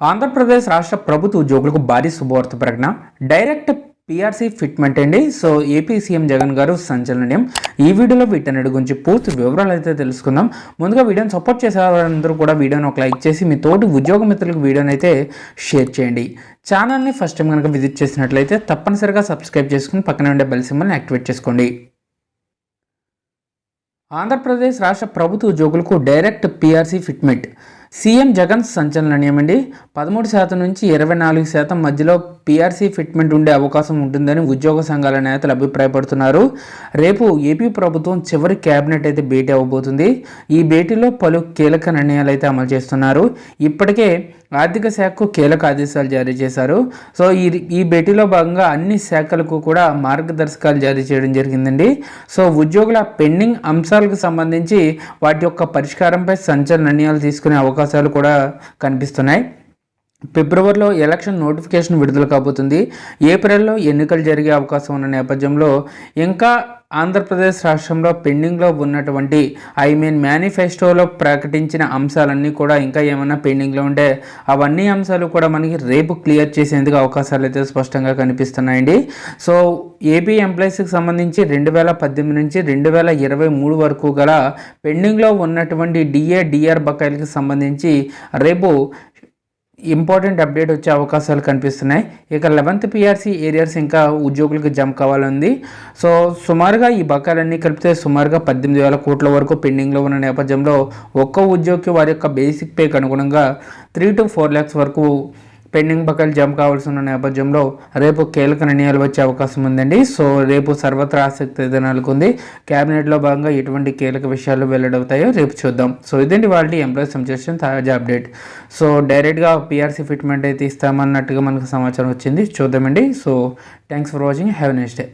ఆంధ్రప్రదేశ్ రాష్ట్ర ప్రభుత్వ ఉద్యోగులకు భారీ శుభవార్త ప్రకటన. డైరెక్ట్ పిఆర్సీ ఫిట్మెంట్ అండి. సో ఏపీ సీఎం జగన్ గారు సంచలనం ఈ వీడియోలో వీటన్నిటి గురించి పూర్తి వివరాలు అయితే తెలుసుకుందాం. ముందుగా వీడియోని సపోర్ట్ చేసే వారందరూ కూడా వీడియోని ఒక లైక్ చేసి మీ తోటి ఉద్యోగ మిత్రులకు వీడియోని అయితే షేర్ చేయండి. ఛానల్ని ఫస్ట్ టైం కనుక విజిట్ చేసినట్లయితే తప్పనిసరిగా సబ్స్క్రైబ్ చేసుకుని పక్కన ఉండే బెల్ సింబల్ని యాక్టివేట్ చేసుకోండి. ఆంధ్రప్రదేశ్ రాష్ట్ర ప్రభుత్వ ఉద్యోగులకు direct PRC fitment. CM Jagan సంచలనం అండి పదమూడు శాతం నుంచి ఇరవై నాలుగు శాతం మధ్యలో పీఆర్సీ ఫిట్మెంట్ ఉండే అవకాశం ఉంటుందని ఉద్యోగ సంఘాల నేతలు అభిప్రాయపడుతున్నారు. రేపు ఏపీ ప్రభుత్వం చివరి కేబినెట్ అయితే భేటీ అవ్వబోతుంది. ఈ భేటీలో పలు కీలక నిర్ణయాలు అయితే అమలు చేస్తున్నారు. ఇప్పటికే ఆర్థిక శాఖకు కీలక ఆదేశాలు జారీ చేశారు. సో ఈ ఈ భేటీలో భాగంగా అన్ని శాఖలకు కూడా మార్గదర్శకాలు జారీ చేయడం జరిగిందండి. సో ఉద్యోగుల పెండింగ్ అంశాలకు సంబంధించి వాటి యొక్క పరిష్కారంపై సంచలన నిర్ణయాలు తీసుకునే అవకాశాలు కూడా కనిపిస్తున్నాయి. ఫిబ్రవరిలో ఎలక్షన్ నోటిఫికేషన్ విడుదల కాబోతుంది. ఏప్రిల్లో ఎన్నికలు జరిగే అవకాశం ఉన్న నేపథ్యంలో ఇంకా ఆంధ్రప్రదేశ్ రాష్ట్రంలో పెండింగ్లో ఉన్నటువంటి ఐ మీన్ మేనిఫెస్టోలో ప్రకటించిన అంశాలన్నీ కూడా ఇంకా ఏమైనా పెండింగ్లో ఉంటే అవన్నీ అంశాలు కూడా మనకి రేపు క్లియర్ చేసేందుకు అవకాశాలు అయితే స్పష్టంగా కనిపిస్తున్నాయండి. సో ఏపీ ఎంప్లాయీస్కి సంబంధించి రెండు వేల పద్దెనిమిది నుంచి రెండు వేల ఇరవై మూడు వరకు గల పెండింగ్లో ఉన్నటువంటి డిఏ డిఆర్ బకాయిలకి సంబంధించి రేపు ఇంపార్టెంట్ అప్డేట్ వచ్చే అవకాశాలు కనిపిస్తున్నాయి. ఇక లెవెంత్ పిఆర్సీ ఏరియాస్ ఇంకా ఉద్యోగులకు జమ కావాలంది. సో సుమారుగా ఈ బకాయిలన్నీ కలిపితే సుమారుగా పద్దెనిమిది వేల కోట్ల వరకు పెండింగ్లో ఉన్న నేపథ్యంలో ఒక్క ఉద్యోగికి వారి యొక్క బేసిక్ పేకి అనుగుణంగా త్రీ టు ఫోర్ ల్యాక్స్ వరకు పెండింగ్ బకాయిలు జమ కావాల్సిన నేపథ్యంలో రేపు కీలక నిర్ణయాలు వచ్చే అవకాశం ఉందండి. సో రేపు సర్వత్రా ఆసక్తి నెలకొంది క్యాబినెట్లో భాగంగా ఎటువంటి కీలక విషయాలు వెల్లడవుతాయో రేపు చూద్దాం. సో ఇదండి వాళ్ళ ఎంప్లాయీ సంచేషన్ తాజా అప్డేట్. సో డైరెక్ట్గా పిఆర్సీ ఫిట్మెంట్ అయితే ఇస్తామన్నట్టుగా మనకు సమాచారం వచ్చింది. చూద్దామండి. So thanks for watching. Have next day.